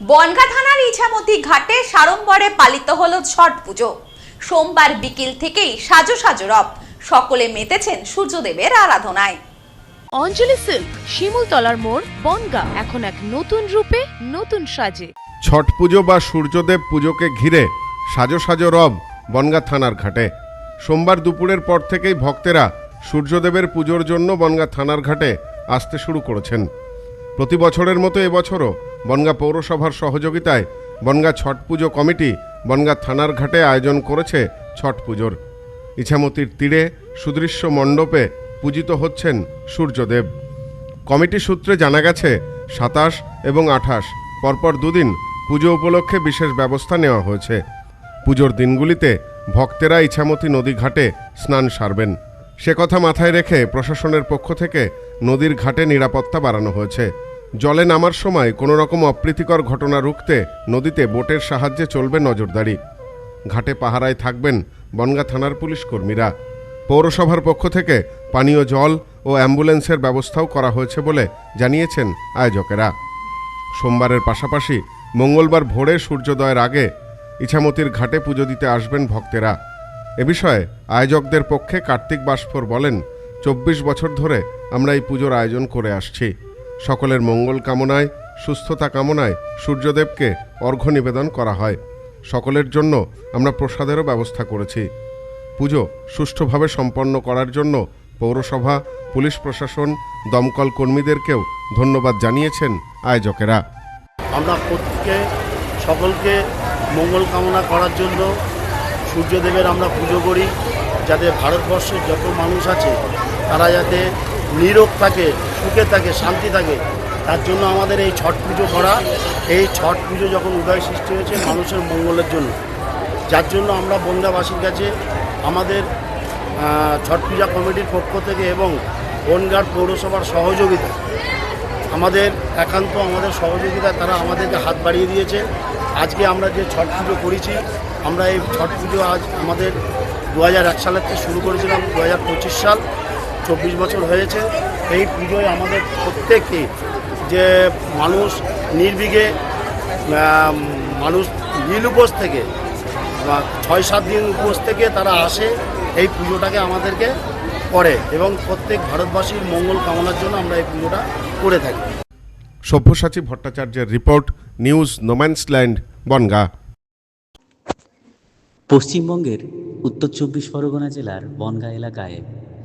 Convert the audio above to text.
বনগা থানার ইছামতি ঘাটে সাড়ম্বরে পালিত হলো ছট পুজো। সোমবার বিকেল থেকেই সাজো সাজো রব। সকলে মেতেছেন সূর্যদেবের আরাধনায়। অঞ্জলি সিল্ক শিমুলতলার মোড় বনগা এখন এক নতুন রূপে নতুন সাজে। ছট পুজো বা সূর্যদেব পুজোকে ঘিরে সাজো সাজো রব বনগা থানার ঘাটে। সোমবার দুপুরের পর থেকেই ভক্তেরা সূর্যদেবের পুজোর জন্য বনগা থানার ঘাটে আসতে শুরু করেছেন। প্রতি বছরের মতো এবছরও বনগা পৌরসভার সহযোগিতায় বনগা ছট পুজো কমিটি বনগা থানার ঘাটে আয়োজন করেছে ছট পুজোর। ইছামতির তীরে সুদৃশ্য মণ্ডপে পূজিত হচ্ছেন সূর্যদেব। কমিটি সূত্রে জানা গেছে, সাতাশ এবং আঠাশ পরপর দুদিন পুজো উপলক্ষে বিশেষ ব্যবস্থা নেওয়া হয়েছে। পুজোর দিনগুলিতে ভক্তেরা ইছামতি নদী ঘাটে স্নান সারবেন। সে কথা মাথায় রেখে প্রশাসনের পক্ষ থেকে নদীর ঘাটে নিরাপত্তা বাড়ানো হয়েছে। জলে নামার সময় কোনো রকম অপ্রীতিকর ঘটনা রুখতে নদীতে বোটের সাহায্যে চলবে নজরদারি। ঘাটে পাহারায় থাকবেন বনগা থানার পুলিশ কর্মীরা। পৌরসভার পক্ষ থেকে পানীয় জল ও অ্যাম্বুলেন্সের ব্যবস্থাও করা হয়েছে বলে জানিয়েছেন আয়োজকেরা। সোমবারের পাশাপাশি মঙ্গলবার ভোরে সূর্যোদয়ের আগে ইছামতির ঘাটে পুজো দিতে আসবেন ভক্তেরা। এ বিষয়ে আয়োজকদের পক্ষে কার্তিক বাসফোর বলেন, চব্বিশ বছর ধরে আমরা এই পুজোর আয়োজন করে আসছি। সকলের মঙ্গল কামনায়, সুস্থতা কামনায় সূর্যদেবকে অর্ঘ্য নিবেদন করা হয়। সকলের জন্য আমরা প্রসাদেরও ব্যবস্থা করেছি। পুজো সুষ্ঠুভাবে সম্পন্ন করার জন্য পৌরসভা, পুলিশ প্রশাসন, দমকল কর্মীদেরকেও ধন্যবাদ জানিয়েছেন আয়োজকেরা। আমরা প্রত্যেকে সকলকে মঙ্গল কামনা করার জন্য সূর্যদেবের আমরা পুজো করি। যাতে ভারতবর্ষের যত মানুষ আছে, তারা যাতে নিরোগ থাকে, সুখে থাকে, শান্তি থাকে, তার জন্য আমাদের এই ছট পুজো করা, এই ছট পুজো যখন উদয় সৃষ্টি হয়েছে মানুষের মঙ্গলের জন্য। যার জন্য আমরা বনগাবাসীর কাছে আমাদের ছট পূজা কমিটির পক্ষ থেকে এবং বনগাঁ পৌরসভার সহযোগিতা, আমাদের একান্ত আমাদের সহযোগিতা, তারা আমাদেরকে হাত বাড়িয়ে দিয়েছে। আজকে আমরা যে ছট পুজো করেছি, আমরা এই ছট পুজো আজ আমাদের দু সালের থেকে শুরু করেছিলাম দু হাজার পঁচিশ সাল। চব্বিশ বছর হয়েছে এই পুজোয় আমাদের প্রত্যেককে যে মানুষ নির্বিঘে মানুষ নীল উপোস থেকে বা ছয় সাত দিন উপোস থেকে তারা আসে এই পুজোটাকে আমাদেরকে করে এবং প্রত্যেক ভারতবাসীর মঙ্গল কামনার জন্য আমরা এই পুজোটা করে থাকি। সব্যসাচী ভট্টাচার্যের রিপোর্ট নিউজ নোম্যান্সল্যান্ড বনগা। পশ্চিমবঙ্গের উত্তর চব্বিশ পরগনা জেলার বনগাঁ এলাকায়